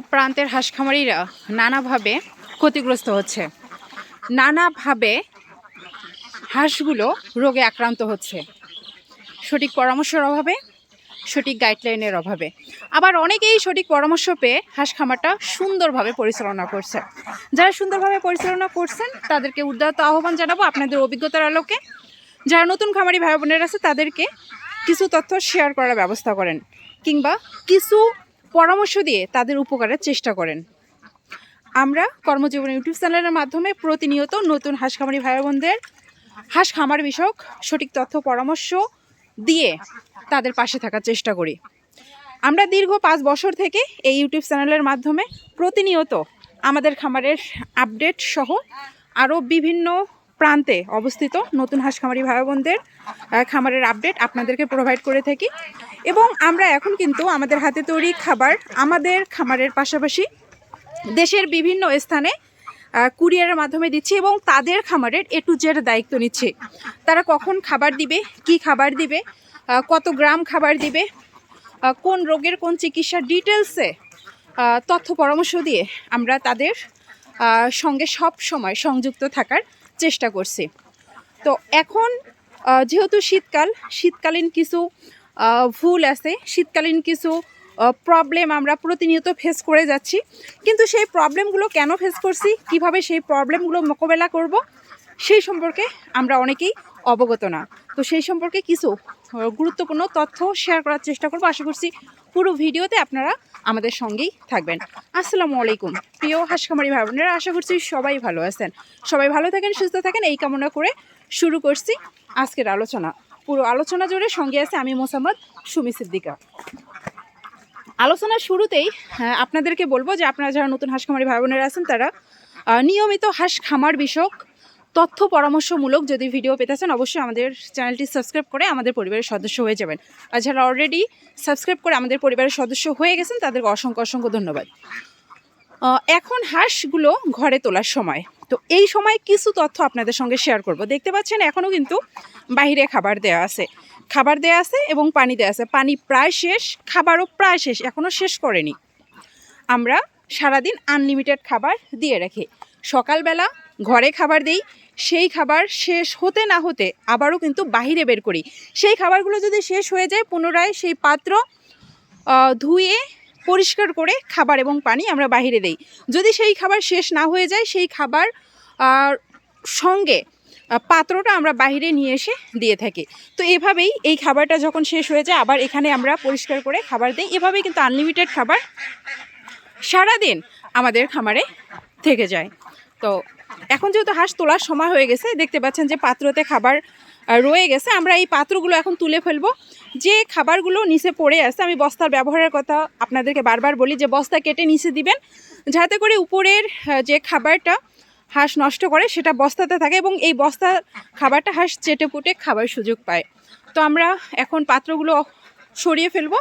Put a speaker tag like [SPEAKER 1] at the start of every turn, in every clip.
[SPEAKER 1] প্রান্তের হাঁস খামারিরা নানাভাবে ক্ষতিগ্রস্ত হচ্ছে। নানাভাবে হাঁসগুলো রোগে আক্রান্ত হচ্ছে। সঠিক পরামর্শের অভাবে, সঠিক গাইডলাইনের অভাবে। আবার অনেকেই সঠিক পরামর্শ পেয়ে হাঁস খামারটা সুন্দরভাবে পরিচালনা করছে। যারা সুন্দরভাবে পরিচালনা করছেন, তাদেরকে উদ্যত আহ্বান জানাব আপনাদের অভিজ্ঞতার আলোকে। যারা নতুন খামারি ভাই বোনের আছে, তাদেরকে কিছু তথ্য শেয়ার করার ব্যবস্থা করেন। কিংবা কিছু পরামর্শ দিয়ে তাদের উপকারের চেষ্টা করেন। আমরা কর্মজীবন ইউটিউব চ্যানেলের মাধ্যমে প্রতিনিয়ত নতুন হাঁস খামারি ভাই বোনদের হাঁস খামার বিষয়ক সঠিক তথ্য, পরামর্শ দিয়ে তাদের পাশে থাকার চেষ্টা করি। আমরা দীর্ঘ পাঁচ বছর থেকে এই ইউটিউব চ্যানেলের মাধ্যমে প্রতিনিয়ত আমাদের খামারের আপডেট সহ আরও বিভিন্ন প্রান্তে অবস্থিত নতুন হাঁস খামারি ভাই বোনদের খামারের আপডেট আপনাদেরকে প্রোভাইড করে থাকি। এবং আমরা এখন কিন্তু আমাদের হাতে তৈরি খাবার আমাদের খামারের পাশাপাশি দেশের বিভিন্ন স্থানে কুরিয়ারের মাধ্যমে দিচ্ছি এবং তাদের খামারের এ টু জেড দায়িত্ব নিচ্ছে। তারা কখন খাবার দিবে, কি খাবার দিবে কত গ্রাম খাবার দিবে কোন রোগের কোন চিকিৎসার ডিটেলসে তথ্য পরামর্শ দিয়ে আমরা তাদের সঙ্গে সব সময় সংযুক্ত থাকার চেষ্টা করছি। তো এখন যেহেতু শীতকাল, শীতকালীন কিছু ভুল আছে, শীতকালীন কিছু প্রবলেম আমরা প্রতিনিয়ত ফেস করে যাচ্ছি। কিন্তু সেই প্রবলেমগুলো কেন ফেস করছি, কীভাবে সেই প্রবলেমগুলো মোকাবেলা করব, সেই সম্পর্কে আমরা অনেকেই অবগত না। তো সেই সম্পর্কে কিছু গুরুত্বপূর্ণ তথ্য শেয়ার করার চেষ্টা করব। আশা করছি পুরো ভিডিওতে আপনারা আমাদের সঙ্গেই থাকবেন। আসসালামু আলাইকুম। প্রিয় হাঁসখামারি ভাই বোনেরা আশা করছি সবাই ভালো আছেন। সবাই ভালো থাকেন সুস্থ থাকেন এই কামনা করে শুরু করছি আজকের আলোচনা। পুরো আলোচনা জুড়ে সঙ্গে আছে আমি মোসাম্মদ সুমি সিদ্দিকা। আলোচনার শুরুতেই হ্যাঁ, আপনাদেরকে বলব যে আপনারা যারা নতুন হাঁস খামারি ভাই বোনেরা আছেন তারা নিয়মিত হাঁস খামার বিষয়ক তথ্য পরামর্শমূলক যদি ভিডিও পেতে চান অবশ্যই আমাদের চ্যানেলটি সাবস্ক্রাইব করে আমাদের পরিবারের সদস্য হয়ে যাবেন। আর যারা অলরেডি সাবস্ক্রাইব করে আমাদের পরিবারের সদস্য হয়ে গেছেন, তাদেরকে অসংখ্য অসংখ্য ধন্যবাদ। এখন হাঁসগুলো ঘরে তোলার সময়। তো এই সময় কিছু তথ্য আপনাদের সঙ্গে শেয়ার করব। দেখতে পাচ্ছেন এখনও কিন্তু বাইরে খাবার দেওয়া আছে। খাবার দেওয়া আছে এবং পানি দেওয়া আছে। পানি প্রায় শেষ, খাবারও প্রায় শেষ এখনও শেষ করেনি। আমরা সারাদিন আনলিমিটেড খাবার দিয়ে রাখি। সকালবেলা ঘরে খাবার দেই, সেই খাবার শেষ হতে না হতে আবারও কিন্তু বাহিরে বের করি। সেই খাবারগুলো যদি শেষ হয়ে যায়, পুনরায় সেই পাত্র ধুয়ে পরিষ্কার করে খাবার এবং পানি আমরা বাহিরে দেই। যদি সেই খাবার শেষ না হয়ে যায়, সেই খাবার সঙ্গে পাত্রটা আমরা বাইরে নিয়ে এসে দিয়ে থাকি। তো এভাবেই এই খাবারটা যখন শেষ হয়ে যায়, আবার এখানে আমরা পরিষ্কার করে খাবার দিই। এভাবেই কিন্তু আনলিমিটেড খাবার সারাদিন আমাদের খামারে থেকে যায়। তো এখন যেহেতু হাঁস তোলার সময় হয়ে গেছে, দেখতে পাচ্ছেন যে পাত্রতে খাবার রয়ে গেছে। আমরা এই পাত্রগুলো এখন তুলে ফেলব। যে খাবারগুলো নিচে পড়ে আছে, আমি বস্তার ব্যবহারের কথা আপনাদেরকে বারবার বলি যে বস্তা কেটে নিচে দিবেন, যাতে করে উপরের যে খাবারটা হাঁস নষ্ট করে সেটা বস্তাতে থাকে এবং এই বস্তা খাবারটা হাঁস চেটে পুটে খাবার সুযোগ পায়। তো আমরা এখন পাত্রগুলো সরিয়ে ফেলব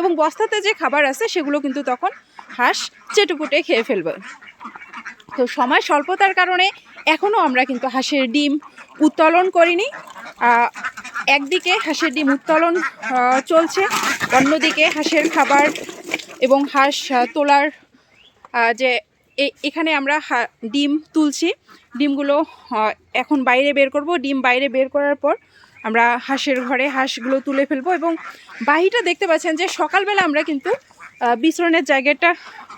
[SPEAKER 1] এবং বস্তাতে যে খাবার আছে সেগুলো কিন্তু তখন হাঁস চেটেপুটে খেয়ে ফেলবে। তো সময় স্বল্পতার কারণে এখনও আমরা কিন্তু হাঁসের ডিম উত্তোলন করিনি। একদিকে হাঁসের ডিম উত্তোলন চলছে, অন্যদিকে হাঁসের খাবার এবং হাঁস তোলার যে এখানে আমরা ডিম তুলছি। ডিমগুলো এখন বাইরে বের করব। ডিম বাইরে বের করার পর আমরা হাঁসের ঘরে হাঁসগুলো তুলে ফেলব এবং বাহিটা দেখতে পাচ্ছেন যে সকালবেলা আমরা কিন্তু বিচরণের জায়গাটা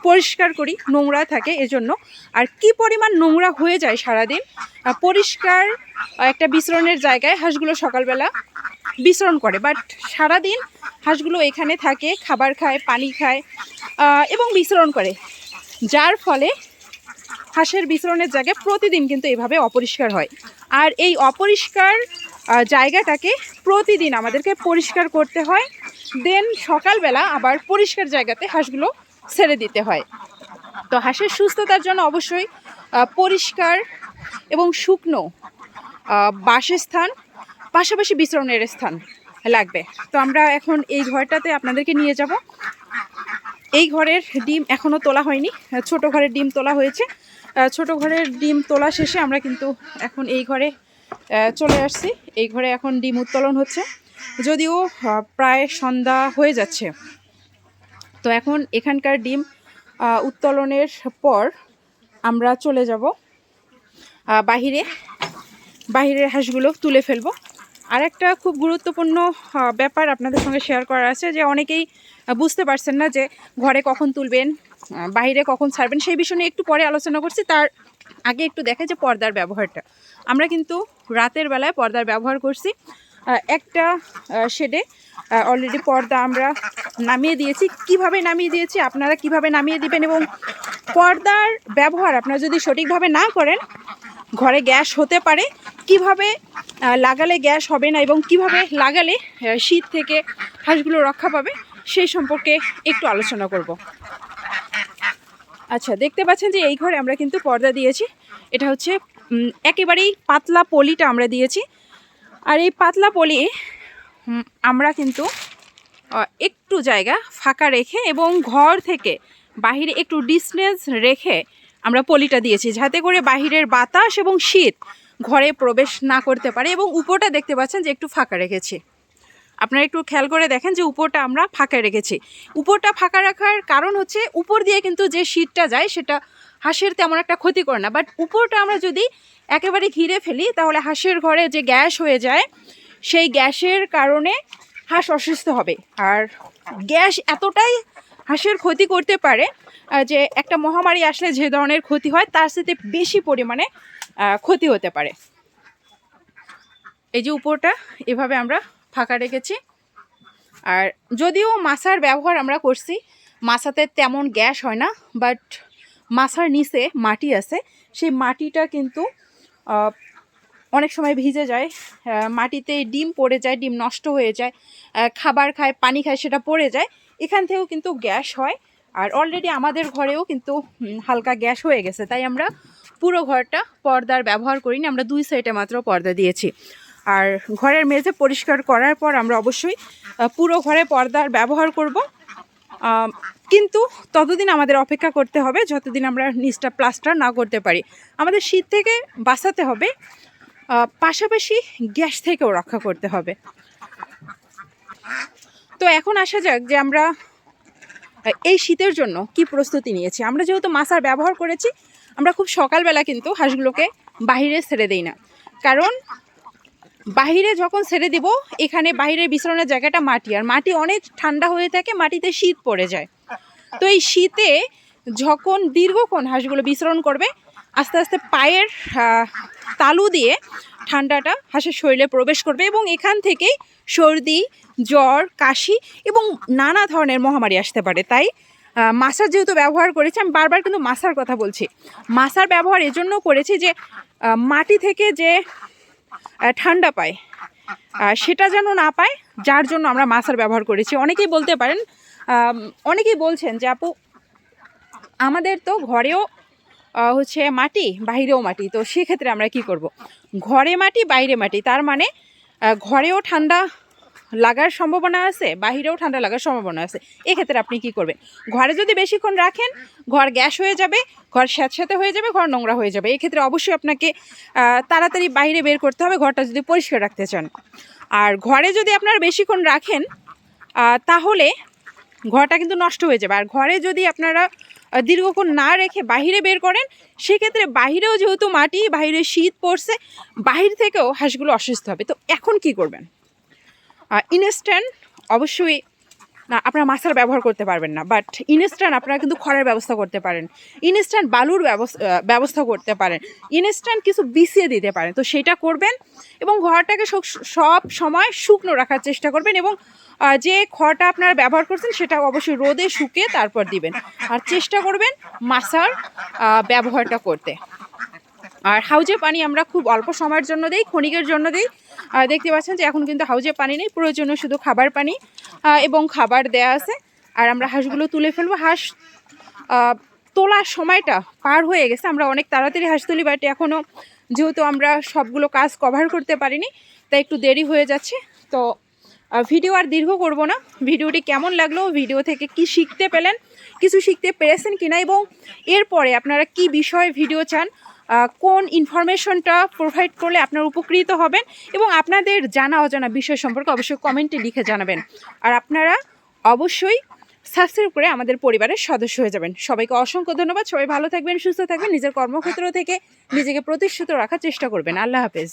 [SPEAKER 1] পরিষ্কার করি, নোংরা থাকে এজন্য। আর কি পরিমাণ নোংরা হয়ে যায় সারাদিন? পরিষ্কার একটা বিচরণের জায়গায় হাঁসগুলো সকালবেলা বিচরণ করে। বাট সারাদিন হাঁসগুলো এখানে থাকে, খাবার খায়, পানি খায় এবং বিচরণ করে। যার ফলে হাঁসের বিচরণের জায়গায় প্রতিদিন কিন্তু এভাবে অপরিষ্কার হয়। আর এই অপরিষ্কার জায়গাটাকে প্রতিদিন আমাদেরকে পরিষ্কার করতে হয়। দেন সকালবেলা আবার পরিষ্কার জায়গাতে হাঁসগুলো ছেড়ে দিতে হয়। তো হাঁসের সুস্থতার জন্য অবশ্যই পরিষ্কার এবং শুকনো বাসস্থান, পাশাপাশি বিচরণের স্থান লাগবে। তো আমরা এখন এই ঘরটাতে আপনাদেরকে নিয়ে যাব। এই ঘরের ডিম এখনও তোলা হয়নি। ছোট ঘরের ডিম তোলা হয়েছে। ছোট ঘরের ডিম তোলা শেষে আমরা কিন্তু এখন এই ঘরে চলে আসছি। এই ঘরে এখন ডিম উত্তোলন হচ্ছে। যদিও প্রায় সন্ধ্যা হয়ে যাচ্ছে। তো এখন এখানকার ডিম উত্তোলনের পর আমরা চলে যাব। বাহিরে, বাহিরের হাঁসগুলো তুলে ফেলব। আর একটা খুব গুরুত্বপূর্ণ ব্যাপার আপনাদের সঙ্গে শেয়ার করার আছে যে অনেকেই বুঝতে পারছেন না যে ঘরে কখন তুলবেন বাইরে কখন ছাড়বেন, সেই বিষয় নিয়ে একটু পরে আলোচনা করছি। তার আগে একটু দেখে যে পর্দার ব্যবহারটা। আমরা কিন্তু রাতের বেলায় পর্দার ব্যবহার করছি। একটা শেডে অলরেডি পর্দা আমরা নামিয়ে দিয়েছি। কীভাবে নামিয়ে দিয়েছি, আপনারা কীভাবে নামিয়ে দিবেন এবং পর্দার ব্যবহার আপনারা যদি সঠিকভাবে না করেন, ঘরে গ্যাস হতে পারে। কীভাবে লাগালে গ্যাস হবে না এবং কীভাবে লাগালে শীত থেকে হাঁসগুলো রক্ষা পাবে, সেই সম্পর্কে একটু আলোচনা করব। আচ্ছা দেখতে পাচ্ছেন যে এই ঘরে আমরা কিন্তু পর্দা দিয়েছি। এটা হচ্ছে একেবারেই পাতলা পলিটা আমরা দিয়েছি। আর এই পাতলা পলি আমরা কিন্তু একটু জায়গা ফাঁকা রেখে এবং ঘর থেকে বাহিরে একটু ডিস্টেন্স রেখে আমরা পলিটা দিয়েছি, যাতে করে বাহিরের বাতাস এবং শীত ঘরে প্রবেশ না করতে পারে এবং উপরটা দেখতে পাচ্ছেন যে একটু ফাঁকা রেখেছি। আপনারা একটু খেয়াল করে দেখেন যে উপরটা আমরা ফাঁকা রেখেছি। উপরটা ফাঁকা রাখার কারণ হচ্ছে উপর দিয়ে কিন্তু যে শীতটা যায় সেটা হাঁসের তেমন একটা ক্ষতি করে না। বাট উপরটা আমরা যদি একেবারে ঘিরে ফেলি, তাহলে হাঁসের ঘরে যে গ্যাস হয়ে যায়, সেই গ্যাসের কারণে হাঁস অসুস্থ হবে। আর গ্যাস এতটাই হাঁসের ক্ষতি করতে পারে যে একটা মহামারী আসলে যে ধরনের ক্ষতি হয়, তার সাথে বেশি পরিমাণে ক্ষতি হতে পারে। এই যে উপরটা, এভাবে আমরা ফাঁকা রেখেছি। আর যদিও মাছার ব্যবহার আমরা করছি, মাছাতে তেমন গ্যাস হয় না বাট মাছার নিচে মাটি আছে, সেই মাটিটা কিন্তু অনেক সময় ভিজে যায় মাটিতে ডিম পড়ে যায়, ডিম নষ্ট হয়ে যায় খাবার খায়, পানি খায়, সেটা পড়ে যায়, এখান থেকেও কিন্তু গ্যাস হয়, আর অলরেডি আমাদের ঘরেও কিন্তু হালকা গ্যাস হয়ে গেছে, তাই আমরা পুরো ঘরটা পর্দার ব্যবহার করিনি, আমরা দুই সাইডে মাত্র পর্দা দিয়েছি। আর ঘরের মেঝে পরিষ্কার করার পর আমরা অবশ্যই পুরো ঘরে পর্দার ব্যবহার করব। কিন্তু ততদিন আমাদের অপেক্ষা করতে হবে যতদিন আমরা নিচটা প্লাস্টার না করতে পারি। আমাদের শীত থেকে বাঁচাতে হবে পাশাপাশি গ্যাস থেকেও রক্ষা করতে হবে। তো এখন আসা যাক যে আমরা এই শীতের জন্য কি প্রস্তুতি নিয়েছি। আমরা যেহেতু মাছার ব্যবহার করেছি, আমরা খুব সকালবেলা কিন্তু হাঁসগুলোকে বাইরে ছেড়ে দিই না। কারণ বাহিরে যখন ছেড়ে দিব, এখানে বাইরের বিছানোর জায়গাটা মাটি, আর মাটি অনেক ঠান্ডা হয়ে থাকে, মাটিতে শীত পড়ে যায়। তো এই শীতে যখন দীর্ঘক্ষণ হাঁসগুলো বিচরণ করবে, আস্তে আস্তে পায়ের তালু দিয়ে ঠান্ডাটা হাঁসের শরীরে প্রবেশ করবে এবং এখান থেকেই সর্দি, জ্বর, কাশি এবং নানা ধরনের মহামারী আসতে পারে। তাই মাসার যেহেতু ব্যবহার করেছি, আমি বারবার কিন্তু মাসার কথা বলছি। মাসার ব্যবহার এজন্য করেছি যে মাটি থেকে যে ঠান্ডা পায়। সেটা যেন না পায়, যার জন্য আমরা মাসার ব্যবহার করেছি। অনেকেই বলতে পারেন অনেকেই বলছেন যে, আপু, আমাদের তো ঘরেও হচ্ছে মাটি, বাইরেও মাটি। তো সেক্ষেত্রে আমরা কি করব। ঘরে মাটি, বাইরে মাটি। তার মানে ঘরেও ঠান্ডা লাগার সম্ভাবনা আছে, বাহিরেও ঠান্ডা লাগার সম্ভাবনা আছে, এক্ষেত্রে আপনি কি করবেন? ঘরে যদি বেশিক্ষণ রাখেন, ঘর গ্যাস হয়ে যাবে, ঘর স্যাঁতস্যাঁতে হয়ে যাবে, ঘর নোংরা হয়ে যাবে। এক্ষেত্রে অবশ্যই আপনাকে তাড়াতাড়ি বাইরে বের করতে হবে, ঘরটা যদি পরিষ্কার রাখতে চান। আর ঘরে যদি আপনারা বেশিক্ষণ রাখেন তাহলে ঘরটা কিন্তু নষ্ট হয়ে যাবে। আর ঘরে যদি আপনারা দীর্ঘক্ষণ না রেখে বাইরে বের করেন, সেক্ষেত্রে বাইরেও যেহেতু মাটি, বাইরে শীত পড়ছে বাহির থেকেও হাঁসগুলো অসুস্থ হবে। তো এখন কি করবেন? ইনস্ট্যান্ট অবশ্যই, না, আপনারা মাছার ব্যবহার করতে পারবেন না বাট ইনস্ট্যান্ট আপনারা কিন্তু খড়ের ব্যবস্থা করতে পারেন। ইনস্ট্যান্ট বালুর ব্যবস্থা করতে পারেন। ইনস্ট্যান্ট কিছু বিছিয়ে দিতে পারেন, তো সেটা করবেন এবং ঘরটাকে সব- সময় শুকনো রাখার চেষ্টা করবেন এবং যে খড়টা আপনারা ব্যবহার করছেন সেটা অবশ্যই রোদে শুকিয়ে তারপর দিবেন। আর চেষ্টা করবেন মাছার ব্যবহারটা করতে। আর হাউজে পানি আমরা খুব অল্প সময়ের জন্য দিই, ক্ষণিকের জন্য দিই। দেখতে পাচ্ছেন যে এখন কিন্তু হাউজে পানি নেই, প্রয়োজনীয় শুধু খাবার পানি এবং খাবার দেয়া আছে। আর আমরা হাঁসগুলো তুলে ফেলব। হাঁস তোলার সময়টা পার হয়ে গেছে। আমরা অনেক তাড়াতাড়ি হাঁস তুলি বাট এখনও যেহেতু আমরা সবগুলো কাজ কভার করতে পারিনি, তাই একটু দেরি হয়ে যাচ্ছে। তো ভিডিও আর দীর্ঘ করব না। ভিডিওটি কেমন লাগল? ভিডিও থেকে কি শিখতে পেলেন? কিছু শিখতে পেরেছেন কিনা? এবং এরপরে আপনারা কি বিষয়ে ভিডিও চান? কোন ইনফরমেশনটা প্রোভাইড করলে আপনার উপকৃত হবেন এবং আপনাদের জানা অজানা বিষয় সম্পর্কে অবশ্যই কমেন্টে লিখে জানাবেন। আর আপনারা অবশ্যই সাবস্ক্রাইব করে আমাদের পরিবারের সদস্য হয়ে যাবেন। সবাইকে অসংখ্য ধন্যবাদ। সবাই ভালো থাকবেন, সুস্থ থাকবেন, নিজের কর্মক্ষেত্র থেকে নিজেকে প্রতিষ্ঠিত রাখার চেষ্টা করবেন। আল্লাহ হাফেজ।